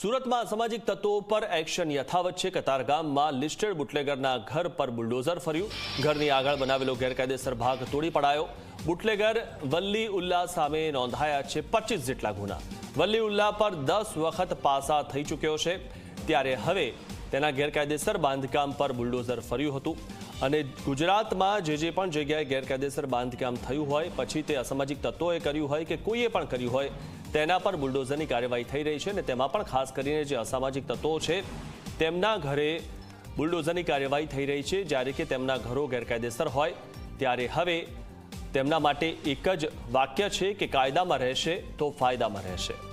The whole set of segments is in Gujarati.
સુરતમાં અસામાજિક તત્વો પર એક્શન યથાવત છે. કતારગામમાં લિસ્ટેડ બુટલેગરના ઘર પર બુલડોઝર ફર્યું. ઘરની આગળ બનાવેલો ગેરકાયદેસર ભાગ તોડી પડાયો. બુટલેગર વલ્લી ઉલ્લા સામે નોંધાયા છે પચીસ જેટલા ગુના. વલ્લી ઉલ્લા પર દસ વખત પાસા થઈ ચૂક્યો છે. ત્યારે હવે તેના ગેરકાયદેસર બાંધકામ પર બુલડોઝર ફર્યું હતું. અને ગુજરાતમાં જે જે પણ જગ્યાએ ગેરકાયદેસર બાંધકામ થયું હોય, પછી તે અસામાજિક તત્વોએ કર્યું હોય કે કોઈએ પણ કર્યું હોય તેના પર બુલડોઝરની કાર્યવાહી થઈ રહી છે અને તેમાં પણ ખાસ કરીને જે અસામાજિક તત્વો છે, તેમના ઘરે બુલડોઝરની કાર્યવાહી થઈ રહી છે. જ્યારે કે તેમના ઘરો ગેરકાયદેસર હોય, ત્યારે હવે તેમના માટે એક જ વાક્ય છે કે કાયદામાં રહેશે તો ફાયદામાં રહેશે.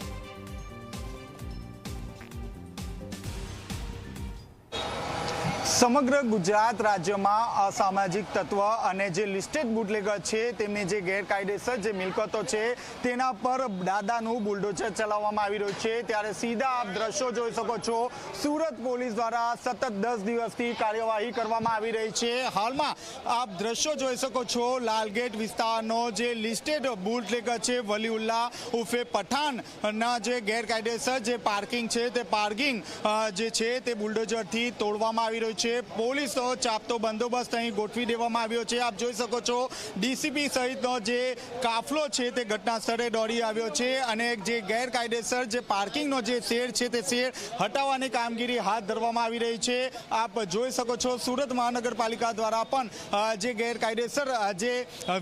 સમગ્ર ગુજરાત રાજ્યમાં અસામાજિક તત્વ અને જે લિસ્ટેડ બુટલેગર છે, તેમની જે ગેરકાયદેસર જે મિલકતો છે, તેના પર દાદાનું બુલડોઝર ચલાવવામાં આવી રહ્યું છે. ત્યારે સીધા આપ દ્રશ્યો જોઈ શકો છો. સુરત પોલીસ દ્વારા સતત દસ દિવસથી કાર્યવાહી કરવામાં આવી રહી છે. હાલમાં આપ દ્રશ્યો જોઈ શકો છો. લાલગેટ વિસ્તારનો જે લિસ્ટેડ બુટલેગર છે, વલીઉલ્લા ઉર્ફે પઠાણના જે ગેરકાયદેસર જે પાર્કિંગ છે, તે પાર્કિંગ જે છે, તે બુલડોઝરથી તોડવામાં આવી રહ્યું છે. પોલીસનો ચાપતો બંદોબસ્ત અહીં ગોઠવી દેવામાં આવ્યો છે. આપ જોઈ શકો છો, ડીસીપી સહિતનો જે કાફલો છે તે ઘટના સ્થળે દોડી આવ્યો છે અને જે ગેરકાયદેસર જે પાર્કિંગનો જે શેર છે તે શેર હટાવવાની કામગીરી હાથ ધરવામાં આવી રહી છે. આપ જોઈ શકો છો, સુરત મહાનગરપાલિકા દ્વારા પણ જે ગેરકાયદેસર જે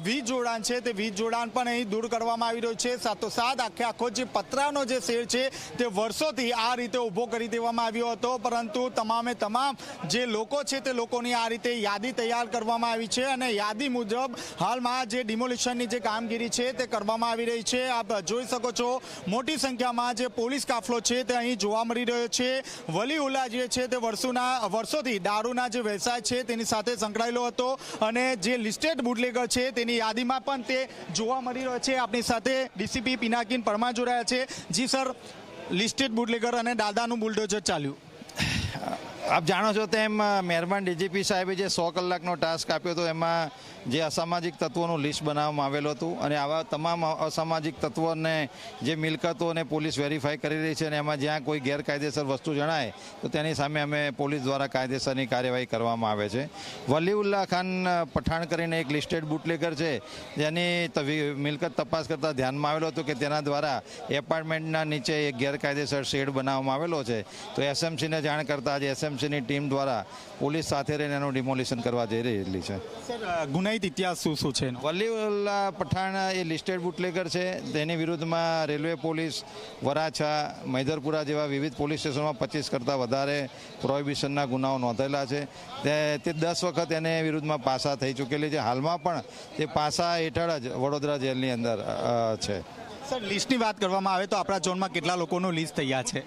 વીજ જોડાણ છે તે વીજ જોડાણ પણ અહીં દૂર કરવામાં આવી રહ્યું છે. સાથોસાથ આખે આખો જે પતરાનો જે શેર છે તે વર્ષોથી આ રીતે ઊભો કરી દેવામાં આવ્યો હતો. પરંતુ તમામે તમામ જે લોકો છે તે લોકોની આ રીતે યાદી તૈયાર કરવામાં આવી છે અને યાદી મુજબ હાલમાં જે ડિમોલિશનની જે કામગીરી છે તે કરવામાં આવી રહી છે. આપ જોઈ શકો છો મોટી સંખ્યામાં જે પોલીસ કાફલો છે તે અહીં જોવા મળી રહ્યો છે. વલીઉલ્લા જે છે તે વર્ષોના, વર્ષોથી દારૂના જે વ્યવસાય છે તેની સાથે સંકળાયેલો હતો અને જે લિસ્ટેડ બુટલેગર છે તેની યાદીમાં પણ તે જોવા મળી રહ્યો છે. આપણી સાથે ડીસીપી પિનાકીન પરમાર જોડાયા છે. જી સર, લિસ્ટેડ બુટલેગર અને દાદાનું બુલડોઝર ચાલ્યું. આપ જાણો છો તેમ મહેરબાન ડીજીપી સાહેબે જે સો કલાકનો ટાસ્ક આપ્યો હતો, એમાં જે અસામાજિક તત્વોનું લિસ્ટ બનાવવામાં આવેલું હતું અને આવા તમામ અસામાજિક તત્વોને જે મિલકતોને પોલીસ વેરીફાઈ કરી રહી છે અને એમાં જ્યાં કોઈ ગેરકાયદેસર વસ્તુ જણાય, તો તેની સામે અમે પોલીસ દ્વારા કાયદેસરની કાર્યવાહી કરવામાં આવે છે. વલીઉલ્લા ખાન પઠાણ કરીને એક લિસ્ટેડ બુટલેગર છે, જેની મિલકત તપાસ કરતાં ધ્યાનમાં આવેલો હતો કે તેના દ્વારા એપાર્ટમેન્ટના નીચે એક ગેરકાયદેસર શેડ બનાવવામાં આવેલો છે. તો એસએમસીને જાણ કરતાં આજે એસએમસીની ટીમ દ્વારા પોલીસ સાથે રહીને એનું ડિમોલિશન કરવા જઈ રહેલી છે. સર ગુનાહિત ઇતિહાસ શું શું છે વલ્લીવલ્લા વલીઉલ્લા પઠાણ એ લિસ્ટેડ બુટલેગર છે. તેની વિરુદ્ધમાં રેલવે પોલીસ વરાછા મૈદરપુરા જેવા વિવિધ પોલીસ સ્ટેશનમાં પચીસ કરતાં વધારે પ્રોહિબિશનના ગુનાઓ નોંધેલા છે. તે તે દસ વખત એને વિરુદ્ધમાં પાસા થઈ ચૂકેલી છે. હાલમાં પણ તે પાસા હેઠળ જ વડોદરા જેલની અંદર છે. સર લિસ્ટની વાત કરવામાં આવે તો આપણા ઝોનમાં કેટલા લોકોનું લિસ્ટ તૈયાર છે?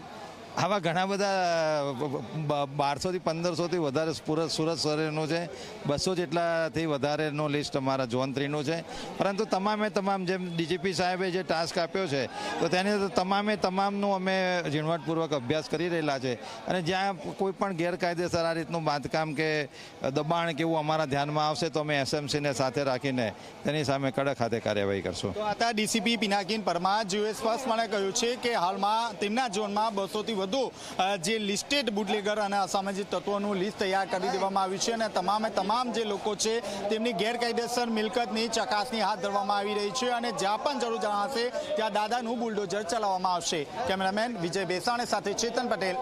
આવા ઘણા બધા બારસોથી પંદરસોથી વધારે સુરત સુરત શહેરનું છે. બસો જેટલાથી વધારેનું લિસ્ટ અમારા ઝોન થ્રીનું છે. પરંતુ તમામે તમામ જેમ ડીજીપી સાહેબે જે ટાસ્ક આપ્યો છે, તો તેની તમામે તમામનું અમે ઝીણવટપૂર્વક અભ્યાસ કરી રહેલા છે. અને જ્યાં કોઈ પણ ગેરકાયદેસર આ રીતનું બાંધકામ કે દબાણ કે એવું અમારા ધ્યાનમાં આવશે, તો અમે એસએમસીને સાથે રાખીને તેની સામે કડક હાથે કાર્યવાહી કરશું. તો ડીસીપી પિનાકીન પરમાર જેઓએ સ્પષ્ટપણે કહ્યું છે કે હાલમાં તેમના ઝોનમાં બસોથી વધુ જે લિસ્ટેડ બુટલેગર અને અસામાજિક તત્વોનું લિસ્ટ તૈયાર કરી દેવામાં આવ્યું છે અને તમામે તમામ જે લોકો છે, તેમની ગેરકાયદેસર મિલકતની ચકાસણી હાથ ધરવામાં આવી રહી છે અને જ્યાં પણ જરૂર જણાશે, ત્યાં દાદાનું બુલડોઝર ચલાવવામાં આવશે. કેમેરામેન વિજય બેસાણે સાથે ચેતન પટેલ.